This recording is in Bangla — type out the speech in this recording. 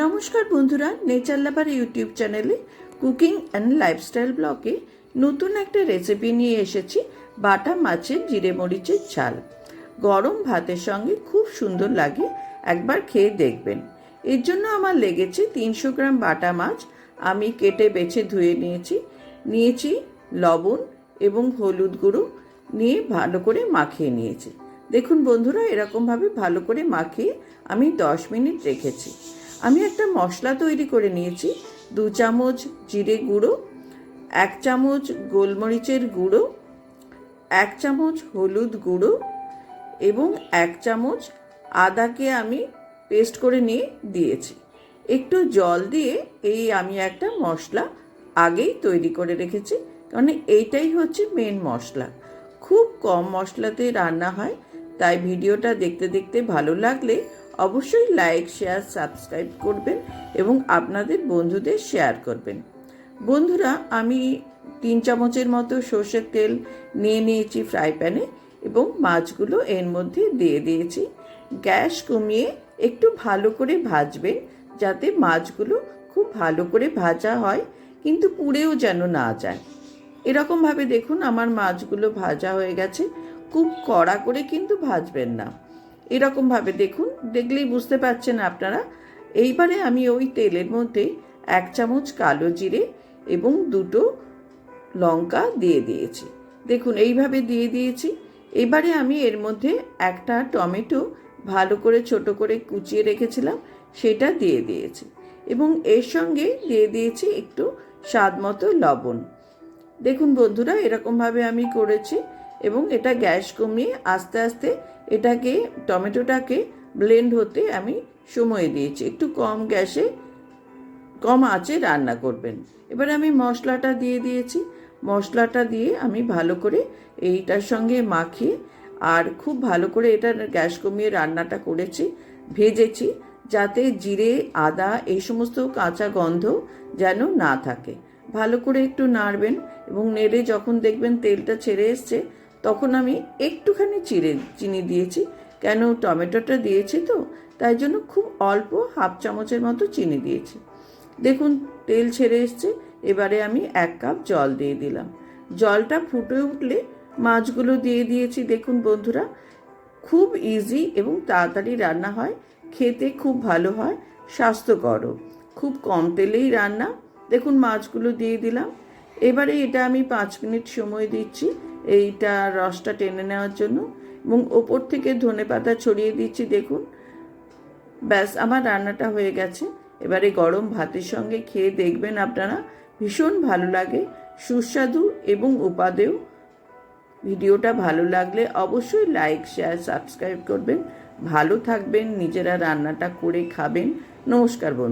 নমস্কার বন্ধুরা নেচার লাভার ইউটিউব চ্যানেলে কুকিং অ্যান্ড লাইফস্টাইল ব্লগে নতুন একটা রেসিপি নিয়ে এসেছি, বাটা মাছের জিরে মরিচের ঝাল। গরম ভাতের সঙ্গে খুব সুন্দর লাগে, একবার খেয়ে দেখবেন। এর জন্য আমার লেগেছে তিনশো গ্রাম বাটা মাছ, আমি কেটে বেছে ধুয়ে নিয়েছি। নিয়েছি লবণ এবং হলুদ গুঁড়ো নিয়ে ভালো করে মাখিয়ে নিয়েছি। দেখুন বন্ধুরা, এরকমভাবে ভালো করে মাখিয়ে আমি দশ মিনিট রেখেছি। আমি একটা মশলা তৈরি করে নিয়েছি। দু চামচ জিরে গুঁড়ো, এক চামচ গোলমরিচের গুঁড়ো, এক চামচ হলুদ গুঁড়ো এবং এক চামচ আদাকে আমি পেস্ট করে নিয়ে দিয়েছি। একটু জল দিয়ে এই আমি একটা মশলা আগেই তৈরি করে রেখেছি, কারণ এইটাই হচ্ছে মেন মশলা। খুব কম মশলাতে রান্না হয়, তাই ভিডিওটা দেখতে দেখতে ভালো লাগলে অবশ্যই লাইক, শেয়ার, সাবস্ক্রাইব করবেন এবং আপনাদের বন্ধুদের শেয়ার করবেন। বন্ধুরা, আমি তিন চামচের মতো সর্ষের তেল নিয়ে নিয়েছি ফ্রাই প্যানে এবং মাছগুলো এর মধ্যে দিয়ে দিয়েছি। গ্যাস কমিয়ে একটু ভালো করে ভাজবেন যাতে মাছগুলো খুব ভালো করে ভাজা হয়, কিন্তু পুড়েও যেন না যায়। এরকমভাবে দেখুন, আমার মাছগুলো ভাজা হয়ে গেছে। খুব কড়া করে কিন্তু ভাজবেন না। এরকমভাবে দেখুন, দেখলেই বুঝতে পারছেন আপনারা। এইবারে আমি ওই তেলের মধ্যে এক চামচ কালো জিরে এবং দুটো লঙ্কা দিয়ে দিয়েছি। দেখুন, এইভাবে দিয়ে দিয়েছি। এবারে আমি এর মধ্যে একটা টমেটো ভালো করে, ছোট করে কুচিয়ে রেখেছিলাম, সেটা দিয়ে দিয়েছি। এবং এর সঙ্গে দিয়ে দিয়েছি একটু স্বাদ মতো লবণ। দেখুন বন্ধুরা এরকমভাবে আমি করেছি। এবং এটা গ্যাস কমিয়ে আস্তে আস্তে এটাকে, টমেটোটাকে ব্লেন্ড হতে আমি সময় দিয়েছি। একটু কম গ্যাসে কম আঁচে রান্না করবেন। এবার আমি মশলাটা দিয়ে দিয়েছি। মশলাটা দিয়ে আমি ভালো করে এইটার সঙ্গে মাখিয়ে আর খুব ভালো করে এটা গ্যাস কমিয়ে রান্নাটা করেছি, ভেজেছি যাতে জিরে, আদা এই সমস্ত কাঁচা গন্ধ যেন না থাকে। ভালো করে একটু নাড়বেন এবং নেড়ে যখন দেখবেন তেলটা ছেড়ে এসছে তখন আমি একটুখানি চিড়ে চিনি দিয়েছি। কেন টমেটোটা দিয়েছি তো? তাই জন্য খুব অল্প হাফ চামচের মতো চিনি দিয়েছি। দেখুন, তেল ছেড়ে এসছে। এবারে আমি এক কাপ জল দিয়ে দিলাম। জলটা ফুটে উঠলে মাছগুলো দিয়ে দিয়েছি। দেখুন বন্ধুরা, খুব ইজি এবং তাড়াতাড়ি রান্না হয়। খেতে খুব ভালো হয়, স্বাস্থ্যকরও। খুব কম তেলেই রান্না। দেখুন, মাছগুলো দিয়ে দিলাম। এবারে এটা আমি পাঁচ মিনিট সময় দিচ্ছি। এইটা রসটা টেনে নেওয়ার জন্য এবং ওপর থেকে ধনে পাতা ছড়িয়ে দিচ্ছি, দেখুন। ব্যাস, আমার রান্নাটা হয়ে গেছে। এবারে গরম ভাতের সঙ্গে খেয়ে দেখবেন আপনারা। ভীষণ ভালো লাগে, সুস্বাদু এবং উপাদেয়। ভিডিওটা ভালো লাগলে অবশ্যই লাইক, শেয়ার, সাবস্ক্রাইব করবেন। ভালো থাকবেন, নিজেরা রান্নাটা করে খাবেন। নমস্কার বন্ধু।